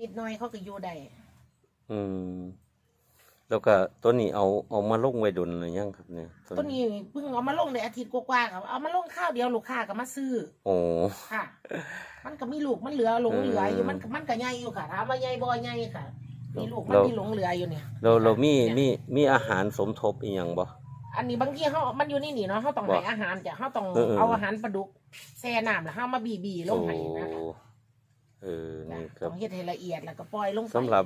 นิดหน่อยเขาก็อยู่ได้อืม แล้วก็ตัวนี้เอาเอามาลงไว้ดนหรือยังครับเนี่ยต้นนี้เพิ่งเอามาลงในอาทิตย์กว่าๆครับเอามาลงข้าวเดียวลูกค้าก็มาซื้อโอ้ ค่ะ มันก็มีลูกมันเหลือหลงเหลืออยู่เออมันก็มันก็ใหญ่อยู่ค่ะถามว่าใหญ่บ่ใหญ่ค่ะ มีลูกมันเรามีหลงเหลืออยู่เนี่ยเราเรามีเนี่ยมีมีอาหารสมทบอีกอย่างบ่ อันนี้บางทีเขามันอยู่นี่นี่เนาะเขาต้องบ่ให้อาหารจ้ะเขาต้องเออเออ เอาอาหารปลาดุกแช่น้ำแล้วเขามาบีบีลงให้นะโอ้ เออจ้ะนี่ครัต้บองเฮ็ดให้ละเอียดแล้วก็ปล่อยลงไปสำหรับ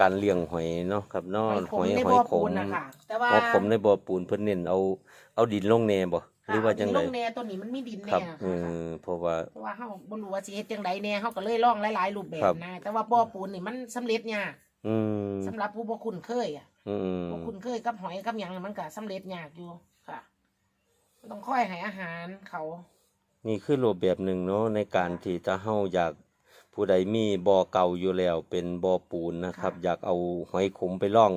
การเลี้ยงหอยเนาะครับเนาะหอยขหมอยในหอบ่ยอขปูมนนะคะแต่ว่าบ่อขมในบ่อปูนเพิ่นเน้นเอาเอาดินลงแหน่บ่หรือว่าจังลไดงแน่ตัวนี้มันมีดินครัแน่บค่ะเออเพราะว่า เพราะว่าเฮาบ่รู้ว่าสิเฮ็ดจังไดแน่เฮาก็เลยลองหลายๆรูปแบบครับ นะแต่ว่าบ่อปูนนี่มันสำเร็จยากอืมสำหรับผู้บ่คุ้นเคยอะ อืมบ่คุ้นเคยกับหอยกับหยังมันก็สำเร็จยากอยู่ค่ะต้องค่อยให้อาหารเขานี่คือรูปแบบหนึ่งเนาะในการที่ถ้าเฮาอยาก ผู้ใดมีบ่อเก่าอยู่แล้ว เป็นบ่อปูนนะครับ อยากเอาหอยขมไปล่อง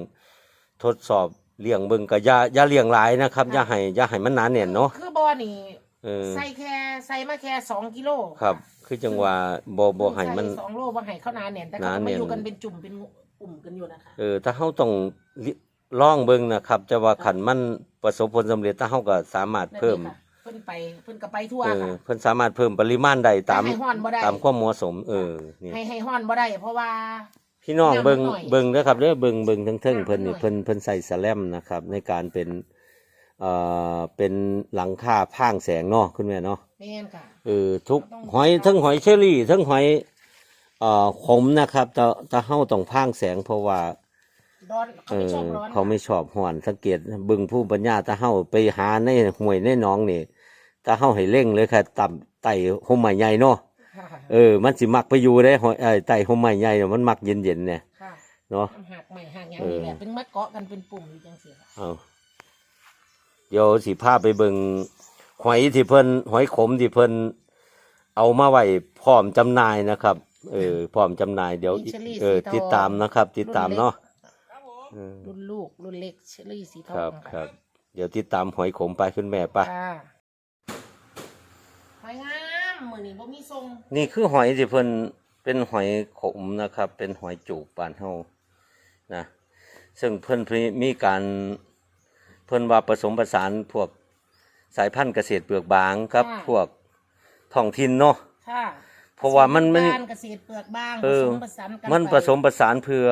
ทดสอบเลี้ยงเบิ่งก็อย่าอย่าเลี้ยงหลายนะครับอย่าให้อย่าให้มันหนาแน่นเนาะคือบ่อนี่เออใส่แค่ใส่มาแค่สองกิโลครับ คือจังว่าบ่บ่ให้มันใส่สองโลบ่ให้เข้าหนาแน่นแต่หนาเขาก็แน่มานอยู่กันเป็นจุ่มเป็นปุ่มกันอยู่นะคะเออถ้าเฮาต้องลิล่องเบิ่งนะครับ จะว่าขันมันประสบผลสำเร็จถ้าเฮาก็สามารถเพิ่มนั่น เองค่ะเพิ่นไปเพิ่นก็ไปทั่วเออค่ะ เพิ่นสามารถเพิ่มปริมาณได้ตามให้ฮ้อนบ่ได้ ตามความเหมาะสม เออนี่ให้ให้ฮ้อนบ่ได้ เพราะว่า พี่น้องเบิ่งน้ำหน่อยเบิ่งเด้อครับเด้อเบิ่งเบิ่งทั้งเทิงน้ำเพิ่นนี่หน่อย เพิ่นเพิ่นใส่สแลมนะครับ ในการเป็นเอ่อเป็นหลังคาพร่างแสงเนาะคุณแม่เนาะ แม่นค่ะ เออทุกต้องหอยทั้งหอยเชอรี่ทั้งหอยเอ่อขมนะครับแต่แต่เฮาต้องพร่างแสงเพราะว่า ร้อนเขาเอไม่อชอบร้อนเขาไม่ชอบห่อนสังเกตเบึงผู้ปัญญาตาเฮาไปหาในห้วยในหนองนี่ตาเฮาให้เร่งเลยค่ะต่ำไต่ห่มไม้ใหญ่เนาะค่ะเออมันสิมักไปอยู่ได้หอยเอ้ยไต่ห่มไม้ใหญ่เนี่ยมันมักเย็นๆเนี่ยค่ะเนาะมันหักใหม่หักอย่างเออนี้แหละเป็นมัดเกาะกันเป็นปุ่มอยู่จังซี่ค่ะเอาเดี๋ยวสิพาไปเบิงหอยที่เพิ่นหอยขมที่เพิ่นเอามาไว้พร้อมจำหน่ายนะครับ เออพร้อมจำหน่ายเดี๋ยวมีเชอรี่เออสีทองติดตามนะครับ ติดตามเนาะเออรุ่นลูก รุ่นเล็กเชอรี่สีทอครับงครับ เดี๋ยวติดตามหอยขมไปขึ้นแม่ไปค่ะหอยงามมื้อนี้บ่มีทรงนี่คือหอยที่เพิ่นเป็นหอยขมนะครับ เป็นหอยจูบปานเฮานะ ซึ่งเพิ่นมีการเพิ่นว่าผสมผสานพวกสายพันธุ์เกษตรเปลือกบางกับพวกท้องถิ่นเนาะ ค่ะ เพราะว่ามันมันการเกษตรเปลือกบางเอผอ สมผสานกันมันไปผสมผสานเพื่อ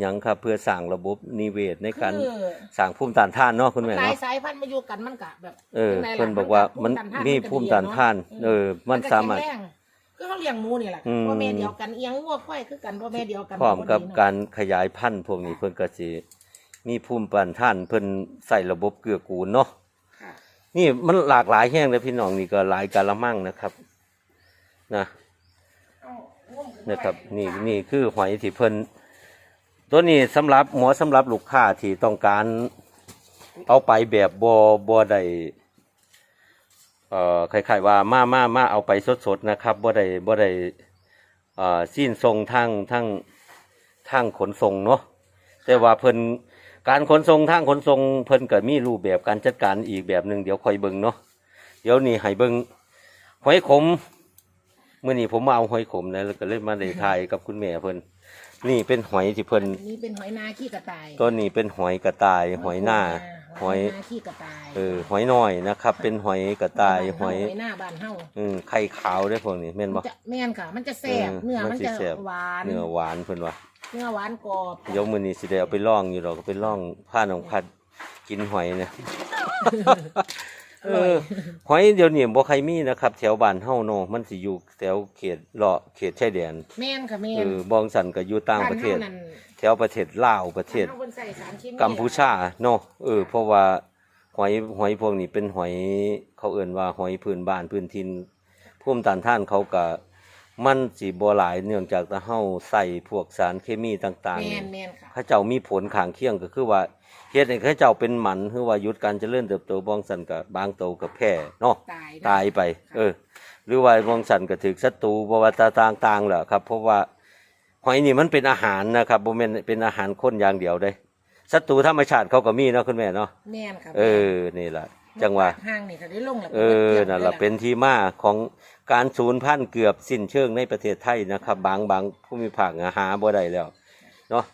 หยังครับเพื่อสร้างระบบนิเวศในการคือสร้างภูมิต้านทานเนาะคุณแม่หลายเนาะสายพันธุ์มาอยู่กันมันกะแบบเออยังไงล่ะเพิ่นบอกว่ามันมีภูมิต้านทาน เออ มันสามารถ ก็แข็งแงคือเขาเลี้ยงหมูนี่แหละอืม พ่อแม่เดียวกันเอียงวัวควายคือกันพ่อแม่เดียวกันพร้อมกับพดีเนาะการขยายพันธุ์พวกนี้เพิ่นก็สิมีภูมิต้านทานเพิ่นใส่ระบบเกื้อกูลเนาะ ค่ะนี่มันหลากหลายแห้งเลยพี่น้องนี่ก็หลายกะละมังนะครับนะเอาง่วงขึ้ นะครับนี่นี่คือหอยที่เพิ่นตัวนี้สำหรับหมอสำหรับลูกค้าที่ต้องการเอาไปแบบบ่บ่ได้เอ่อคล้ายๆว่ามามามาเอาไปสดๆนะครับบ่ได้บ่ได้เอ่อสิ้นทรงทางทางทางขนส่งเนาะแต่ว่าเพิ่นการขนส่งทางขนส่งเพิ่นก็มีรูปแบบการจัดการอีกแบบหนึ่งเดี๋ยวคอยเบิ่งเนาะเดี๋ยวนี้ให้เบิ่งหอยขม เมื่อนี้ผมมาเอาหอยขมนะแล้วก็เลยมาได้ทายกับคุณแม่เพิ่นนี่เป็นหอยที่เพิ่นอันนี้เป็นหอยนาขี้กระต่ายต้นนี้เป็นหอยกระต่าย หอยหน้าหอยนาขี้กระต่ายเออหอยน้อยนะครับ เป็นหอยกระต่ายหอยหอยหน้าบ้านเฮาอืมไข่ขาวได้อพวกนี้แม่นบ่มันจะแม่นค่ะ มันจะแซ่บเออเนื้อมัมันนสิจะแซ่บหวานเนื้อหวานเพิ่นว่าเนื้อหวานกรอบเดี๋ยวมื้อนี้สิได้เอาไปล่องอยู่ดอกก็ไปล่องผ้าหนองพัดกินหอยเนี่ย เออหอยเดี๋ยวนี้บ่ใครมีนะครับ แถวบ้านเฮาเนาะมันสิอยู่แถวเขตเลาะเขตชายแดนแม่นค่ะแม่เอนอบองสันก็อยู่ต่างประเทศ บ้านฮานั่นแถวประเทศลาวประเทศ บ้านฮาพิ่นใส่สารเคมีกัมพูชาเนาะเออเพราะว่าหอยหอยพวกนี้เป็นหอยเขาเอ่นว่าหอยพื้นบ้านพื้นถิ่นภูมิต้านทานเขาก็มันสิบ่หลายเนื่องจากถ้าเฮาใส่พวกสารเคมีต่างแม่นแม่นค่ะๆเขาเจ้ามีผลข้างเคียงก็คือว่า เฮ็ดให้เขาเจ้าเป็นหมันหรือว่าหยุดการเจริญเติบโตบองสันก็บางโตก็แพ้เนาะตายได้ตายไป เออ หรือว่าบางสันก็ถึกศัตรูบวาตาต่างๆแหละครับ เพราะว่าหอยนี่มันเป็นอาหารนะครับบ่แม่นเป็นอาหารคนอย่างเดียวเด้ศัตรูธรรมชาติเขาก็มีเนาะคุณแม่เนาะแม่นค่ะเออนี่แหละจังหวะห้างนี่ถ้าได้ลงแล้วเออนั่นแหละเป็นที่มาของการสูญพันธุ์เกือบสิ้นเชิงในประเทศไทยนะครับ บางบางภูมิภาคหาบ่ได้แล้ว เนาะ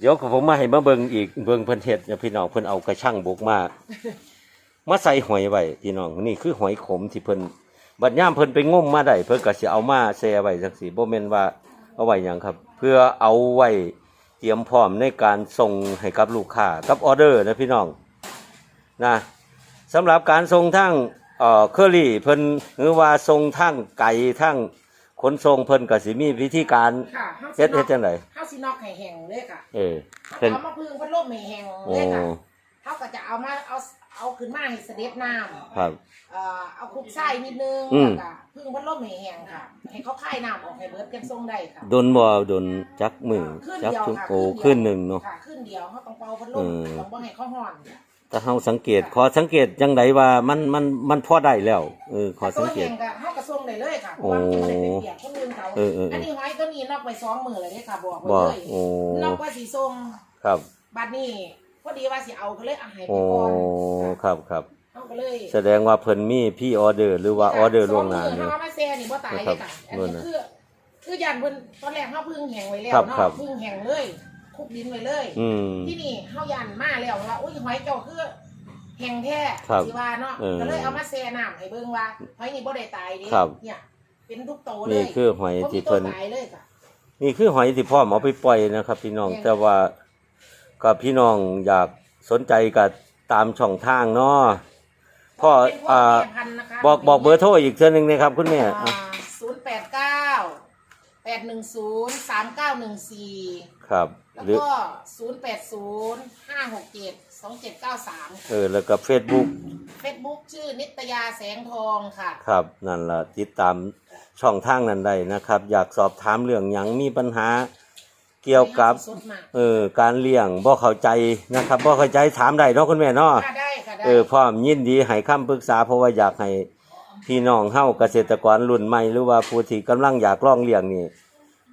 เดี๋ยวผมมาให้มาเบิ่งอีกเบิ่งเพิ่นเฮ็ดเนี่ยพี่น้องเพิ่นเอากระช่างบกมามาใส่หอยไว้พี่น้องนี่คือหอยขมที่เพิ่นบัดย่ามเพิ่นไปงมมาได้เพิ่นก็สิเอามาแช่ไว้จังซี่บ่แม่นว่าเอาไว้หยังครับ เพื่อเอาไว้เตรียมพร้อมในการส่งให้กับลูกค้ากับออเดอร์นะพี่น้องนะสำหรับการส่งทั้งเอ่อเคอรี่เพิ่นหรือว่าส่งทั้งไก่ทั้ง ขนส่งเพิ่นก็สิมีวิธีการค่ะเฮาสิเฮ็ดนเฮ็อดกจังไดเฮาสินอกให้แห้งเลยค่ะเออเพิ่นเอามาพึ่งพัดลมให้แห้งโอ้เลยค่ะเฮาก็จะเอามาเอาเอาขึ้นมาให้เสด็จน้ำครับเอ่อเอาคลุกไส้นิดนึงอืม แล้วก็พึ่งพัดลมให้แห้งค่ะ ให้เขาคายน้ำออกให้เบิดกันทรงได้ค่ะดนบ่ดนจักมือขึ้นจักเดียวถึงค่ะโอ้เดียวขึ้นหนึ่งเนาะ ค่ะขึ้นเดียวเขาต้องเป่าพัดลเอมอต้องบ่ให้เขาห่อน ถ้าเฮาสังเกต ขอสังเกตจังไดว่ามันมันมันพอได้แล้วเออขอสังเกต ตัวแห้งก็เขากระทรงได้เลยค่ะเพราะว่ามันจะไม่ได้เป็นเปียกคนอื่นเขาเออเออเอออันนี้หอยตัวนี้นอกไปสองมือเลยเนี่ยค่ะบอกไว้บ่เลยโอ้นอกว่าสีส้มครับบัดนี้พอดีว่าสิเอาก็เลยเอาให้ไปโอ้ก่อนครับครับเขาก็เลยแสดงว่าเพิ่นมีพี่ออเดอร์หรือว่าออเดอร์ล่วงหน้าเนี่เนี่ยยเขามาแซ่นี่บ่ตายเลยค่ะอันนั่นนี้น่ะคือคือยันเพิ่นตอนแรกเขาพึ่งแห้งไว้แล้วครับเนาะครับพึ่งแห้งเลย คุกดินไว้เลย อืม ที่นี่เฮายันมาแล้วว่าอุ้ยหอยเจ้าคือแห้งแท้ครับสิว่าเนาะเออก็เลยเอามาแช่น้ำให้เบิ่งว่าหอยนี่บ่ได้ตายเด้ครับ เนี่ย เป็นทุกโตเลยนี่คือหอยบ่มีที่ตัวเพิ่น ตายเลยค่ะ นี่คือหอยที่พ่อมเอาไปปล่อยนะครับ พี่น้องแต่ว่าก็พี่น้องอยากสนใจกับตามช่องทางเนาะพ่อเป็นพวกอ่าแม่พันธุ์นะคะบอกบอกเบอร์โทรอีกเทื่อนึงนะครับคุณแม่ศูนย์แปดเก้าแป ดหนึ่งศูนย์สามเก้าหนึ่งสี่ครับ แล้วหรือก็ศูนย์แปดศูนย์ห้าหกเจ็ดสองเจ็ดเก้าสามเออแล้วก็ Facebook เฟซบุ๊กชื่อนิตยาแสงทองค่ะ ครับ นั่นล่ะติดตามช่องทางนั้นได้นะครับ อยากสอบถามเรื่องหยังมีปัญหาเกี่ยวกับ สุดมากเออการเลี้ยงบ่เข้าใจนะครับบ่เข้าใจถามได้เนาะคุณแม่เนาะ ค่ะได้ค่ะได้เออพร้อมยินดีให้คำปรึกษาเพราะว่าอยากให้พี่น้องเฮาเกษตรกรรุ่นใหม่หรือว่าผู้ที่กำลังอยากลองเลี้ยงนี่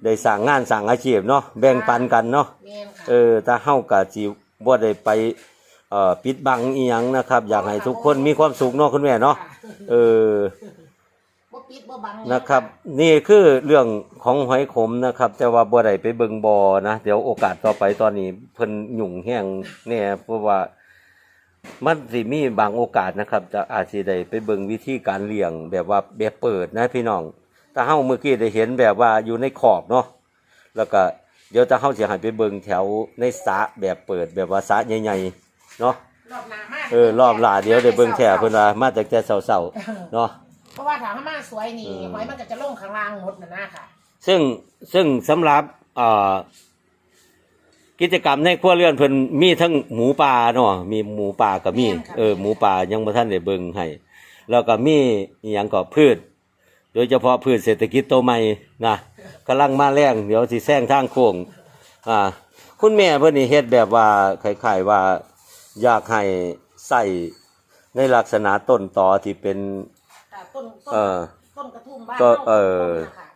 ได้สร้างงานสร้างอาชีพเนาะแบ่งปันกันเนาะแม่นค่ะเออถ้าเฮาก็สิบ่ได้ไปเอ่อปิดบังอีหยังนะครับ อยากให้ทุกคนมีความสุขเนาะคุณแม่เนาะค่ะเออบ่ปิดบ่บังนะครับ นี่คือเรื่องของหอยขมนะครับ แต่ว่าบ่ได้ไปเบิงบอนะเดี๋ยวโอกาสต่อไปตอนนี้เพิ่นหยุ่งแห้งเนี่ยเพราะว่า มันสิมีบางโอกาสนะครับ จะอาจสิได้ไปเบิงวิธีการเลี้ยงแบบว่าแบบเปิดนะพี่น้อง ถ้าเฮาเมื่อกี้ได้เห็นแบบว่าอยู่ในขอบเนาะแล้วก็เดี๋ยวจะเฮาสิให้ไปเบิงแถวในสระแบบเปิดแบบว่าสระใหญ่ๆเนาะรอบหน้ามากเออรอบหลาเดี๋ยวได้เบิงแถวเพิ่นว่ามาจากแต่เช้าๆเนาะ เพราะว่าถามมาสวยนี่อืมหอยมันก็จะลงข้างล่างหมดน่ะนะค่ะซึ่งซึ่งสำหรับเอ่อกิจกรรมในครัวเรือนเพิ่นมีทั้งหมูป่าเนาะมีหมูป่าก็มีแม่นค่ะเออหมูป่ายังบ่ทันได้เบิ่งให้แล้วก็มีอีหยังก็พืช โดยเฉพาะพืชเศรษฐกิจโตวใหม่นะกำลังมาแรงเดี๋ยวสิแซงทางโค้งอ่าคุณแม่เพิ่นนี่เฮ็ดแบบว่าคล้ายๆว่าอยากให้ใส่ในลักษณะต้นตอที่เป็น ค่ะต้นต้นเออต้นกระทุ่มบ้านก็ราเออต้นนะคะ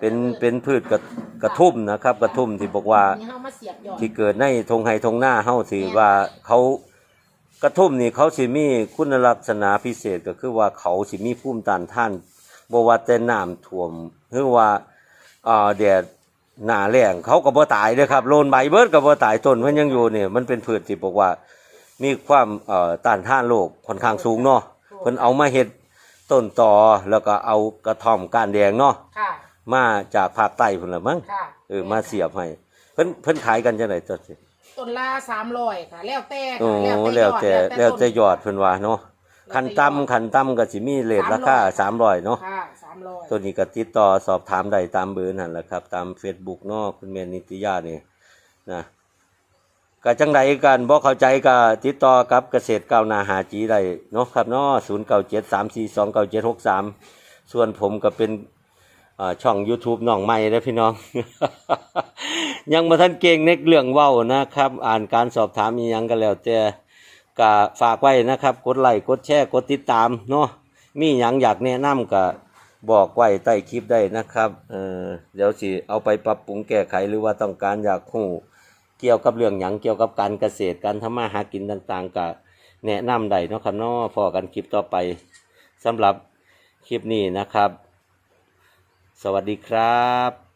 เป็นเป็นพืชกระกระทุ่มนะครับ กระทุ่มที่บอกว่านี่เฮามาเสียบยอดที่เกิดในทงไฮทงหน้าเฮาสิว่าเขากระทุ่มนี่เขาสิมีคุณลักษณะพิเศษก็คือว่าเขาสิมีภูมิต้านทาน บ่ว่าแต่น้ำท่วมหรือว่าอ่าแดดหน้าแล้งเขาก็บ่ตายเด้อครับโลนใบเบิดก็บ่ตายต้นมันยังอยู่เนี่ยมันเป็นพืชที่บอกว่า มีความเอ่อต้านทานโรคค่อนข้างสูงเนาะเพิ่นเอามาเฮ็ดต้นตอแล้วก็เอากระท่อมก้านแดงเนาะค่ะ มาจากภาคใต้พุ่นละมั้งค่ะเออมาเสียบให้เพิ่นเพิ่นขายกันจังได๋ตัวสิต้นละสามร้อยค่ะ แล้วแต่โอ้ค่ะแล้วแต่แล้วแต่ยอดต้เพิ่นว่าเนาะ คันต่ำคันต่ำก็สิมีเรทราคา300เนาะค่ะสามร้อยตัวนี้ก็ติดต่อสอบถามได้ตามเบอร์นั่นแหละครับ ตาม Facebook เนาะคุณแม่นิตยานี่นะก็จังใดกันบ่เข้าใจก็ติดต่อกับเกษตรก้าวหน้าหาจีได้เนาะครับเนาะ0973429763ส่วนผมก็เป็นอ่าช่อง YouTube น้องใหม่นะพี่น้อง ยังมาท่านเก่งในเรื่องเว้านะครับ อ่านการสอบถามมียังก็แล้วแต่ ก็ฝากไว้นะครับ กดไลค์กดแชร์กดติดตามเนาะมีหยังอยากแนะนำก็บอกไว้ใต้คลิปได้นะครับเออเดี๋ยวสิเอาไปปรับปรุงแก้ไขหรือว่าต้องการอยากรู้เกี่ยวกับเรื่องหยังเกี่ยวกับการเกษตรการทำมาหากินต่างๆก็แนะนำได้เนาะครับเนาะพอกันคลิปต่อไปสำหรับคลิปนี้นะครับ สวัสดีครับ